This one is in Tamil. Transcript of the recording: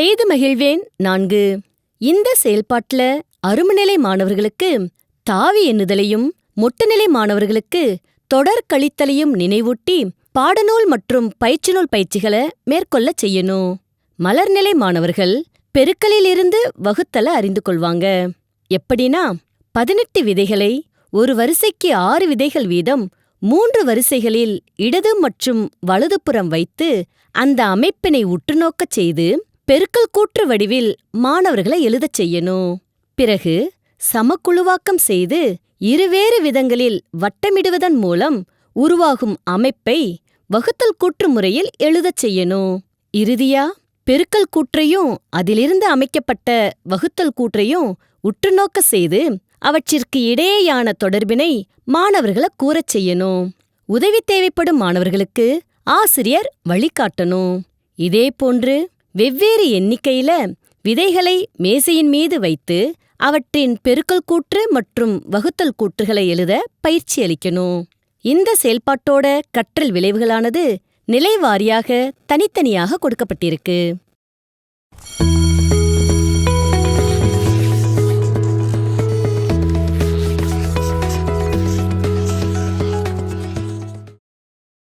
செய்து மகிழ்வேன். நான்கு. இந்த செயல்பாட்டில் அருமநிலை மாணவர்களுக்கு தாவி எண்ணுதலையும் மொட்டுநிலை மாணவர்களுக்கு தொடர் கழித்தலையும் நினைவூட்டி பாடநூல் மற்றும் பயிற்சி நூல் பயிற்சிகளை மேற்கொள்ளச் செய்யணும். மலர்நிலை மாணவர்கள் பெருக்கலிலிருந்து வகுத்தல அறிந்து கொள்வாங்க. எப்படின்னா பதினெட்டு விதைகளை ஒரு வரிசைக்கு ஆறு விதைகள் வீதம் மூன்று வரிசைகளில் இடது மற்றும் வலதுபுறம் வைத்து அந்த அமைப்பினை உற்றுநோக்கச் செய்து பெருக்கல் கூற்று வடிவில் மாணவர்களை எழுதச் செய்யணும். பிறகு சமக்குழுவாக்கம் செய்து இருவேறு விதங்களில் வட்டமிடுவதன் மூலம் உருவாகும் அமைப்பை வகுத்தல் கூற்று முறையில் எழுதச் செய்யணும். இறுதியா பெருக்கல் கூற்றையும் அதிலிருந்து அமைக்கப்பட்ட வகுத்தல் கூற்றையும் உற்றுநோக்க செய்து அவற்றிற்கு இடையேயான தொடர்பினை மாணவர்களை கூறச் செய்யணும். உதவி தேவைப்படும் மாணவர்களுக்கு ஆசிரியர் வழிகாட்டணும். இதேபோன்று வெவ்வேறு எண்ணிக்கையில விதைகளை மேசையின் மீது வைத்து அவற்றின் பெருக்கல் கூற்று மற்றும் வகுத்தல் கூற்றுகளை எழுத பயிற்சி அளிக்கணும். இந்த செயல்பாட்டோட கற்றல் விளைவுகளானது நிலைவாரியாக தனித்தனியாக கொடுக்கப்பட்டிருக்கு.